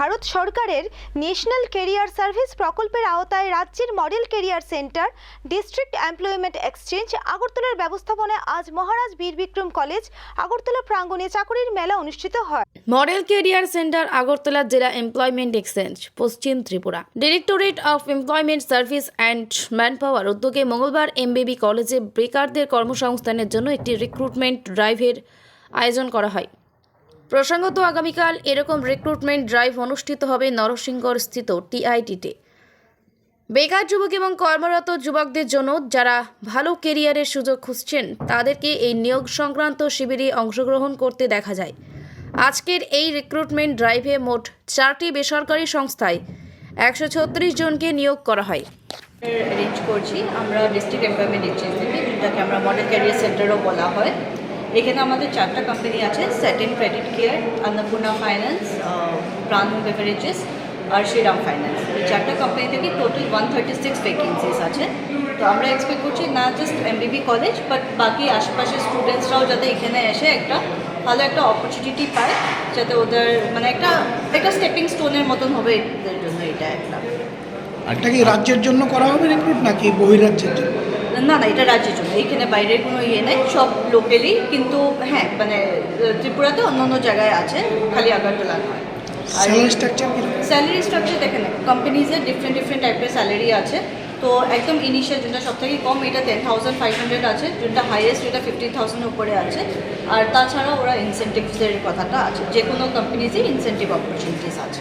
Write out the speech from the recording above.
ভারত সরকারের national career service প্রকল্পের আওতায় রাজ্যের model career centre district employment exchange আগরতলার ব্যবস্থাপনায় আজ মহারাজ বীর বিক্রম কলেজ, আগরতলা প্রাঙ্গণে চাকরির মেলা অনুষ্ঠিত হয়। মডেল কেরিয়ার সেন্টার আগরতলা জেলা employment exchange Paschim Tripura. Directorate of employment service and manpower উদ্যোগে মঙ্গলবার এমবিবি কলেজে বেকারদের কর্মসংস্থানের জন্য একটি রিক্রুটমেন্ট ড্রাইভের আয়োজন করা হয়। প্রসঙ্গত, আগামীকাল এরকম রিক্রুটমেন্ট ড্রাইভ অনুষ্ঠিত হবে নরসিংগড় স্থিত টিআইটিতে বেকার যুবক এবং কর্মরত যুবকদের জন্য যারা ভালো কেরিয়ারের সুযোগ খুঁজছেন, তাদেরকে এই নিয়োগ সংক্রান্ত শিবিরে অংশগ্রহণ করতে দেখা যায়। আজকের এই রিক্রুটমেন্ট ড্রাইভে মোট চারটি বেসরকারি সংস্থায় একশো ছত্রিশ জনকে নিয়োগ করা হয়। অ্যারেঞ্জ করছি আমরা ডিস্ট্রিক্ট এমপ্লয়মেন্ট থেকে, যেটাকে আমরা মডেল ক্যারিয়ার সেন্টারও বলা হয়। এখানে আমাদের চারটা কোম্পানি আছে Satin credit care Annapurna finance Pran beverages আর শ্রীরাম ফাইন্যান্স এই চারটা কোম্পানি থেকে total one thirty six vacancies আছে। তো আমরা এক্সপেক্ট করছি না জাস্ট এমবিবি কলেজ বাট বাকি আশেপাশের স্টুডেন্টসরাও যাতে এখানে এসে একটা ভালো একটা অপরচুনিটি পায়, যাতে ওদের মানে একটা একটা স্টেপিং স্টোনের মতন হবে এদের জন্য এটা একটা। এটা কি রাজ্যের জন্য করা হবে রিক্রুট নাকি বহিরাজ্যের জন্য? না না এটা রাজ্যের জন্য। এইখানে বাইরের কোনো ইয়ে নেই সব লোকেলই কিন্তু হ্যাঁ মানে ত্রিপুরাতে অন্য অন্য জায়গায় আছে খালি আগরতলা নয়। আর স্যালারি স্ট্রাকচার স্যালারি স্ট্রাকচার দেখেন কোম্পানিজের ডিফারেন্ট ডিফারেন্ট টাইপের স্যালারি আছে। তো একদম ইনিশিয়াল যেটা সব থেকে কম এটা টেন থাউজেন্ড ফাইভ হান্ড্রেড আছে যেটা হাইয়েস্ট যেটা ফিফটিন থাউজেন্ড উপরে আছে। আর তাছাড়া ওরা ইনসেন্টিভসের কথাটা আছে যে কোনো কোম্পানিজে ইনসেন্টিভ অপরচুনিটিস আছে।